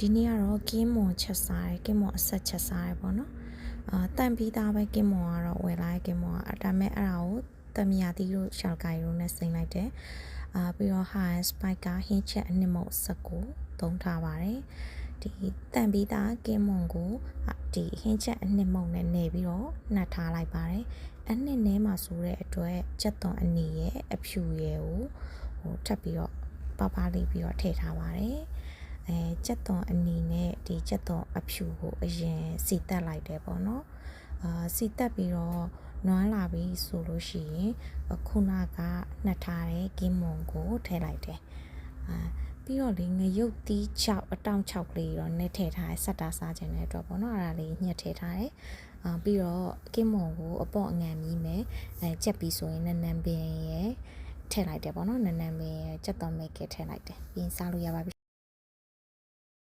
ဒီနေ့ကတော့ကင်းမွန်ချက်စားတယ်ကင်းမွန်အဆက်ချက်စားတယ်ပေါ့နော်အာတန်ပြီးသားပဲကင်းမွန်ကတော့ဝယ်လာတဲ့ကင်းမွန်ကဒါပေမဲ့အဲ့ဒါကိုတမယာတီတို့ရှောက်ကိုင်တို့နဲ့စိမ့်လိုက်တယ်အာပြီးတော့ high spike ကဟင်းချက်အနှစ်မုတ်ဆက်ကိုသုံးထားပါတယ်ဒီတန်ပြီးသားကင်းမွန်ကိုဒီဟင်းချက်အနှစ်မုတ်နဲ့နေပြီးတော့နှက်ထားလိုက်ပါတယ်အနှစ်နဲမှာဆိုတဲ့အတွက်ချက်သွန်အနီရဲ့အဖြူရဲ့ကိုဟိုထပ်ပြီးတော့ပပလေးပြီးတော့ထည့်ထားပါတယ် အဲကြက်သွန်အနီနဲ့ဒီကြက်သွန်အဖြူကိုအရင်စီတက်လိုက်တယ်ပေါ့နော်အာစီတက်ပြီးတော့နွမ်းလာပြီဆိုလို့ရှိရင်ခုနကနှက်ထားတဲ့ကင်းမွန်ကိုထည့်လိုက်တယ်အာပြီးတော့လေငရုတ်တီး6အတောင်6ကလေးတော့နဲ့ထည့်ထားတယ်ဆက်တာစားခြင်းတဲ့အတွက်ပေါ့နော်အဲ့ဒါလေးညှက်ထည့်ထားတယ်အာပြီးတော့ကင်းမွန်ကိုအပေါ့အငံမြည်မယ်အဲကြက်ပြီးဆိုရင်နန်းနန်းပင်ရဲ့ထည့်လိုက်တယ်ပေါ့နော်နန်းနန်းပင်ရဲ့ကြက်သွန်မိတ်ကထည့်လိုက်တယ်ပြီးရင်စားလို့ရပါပြီ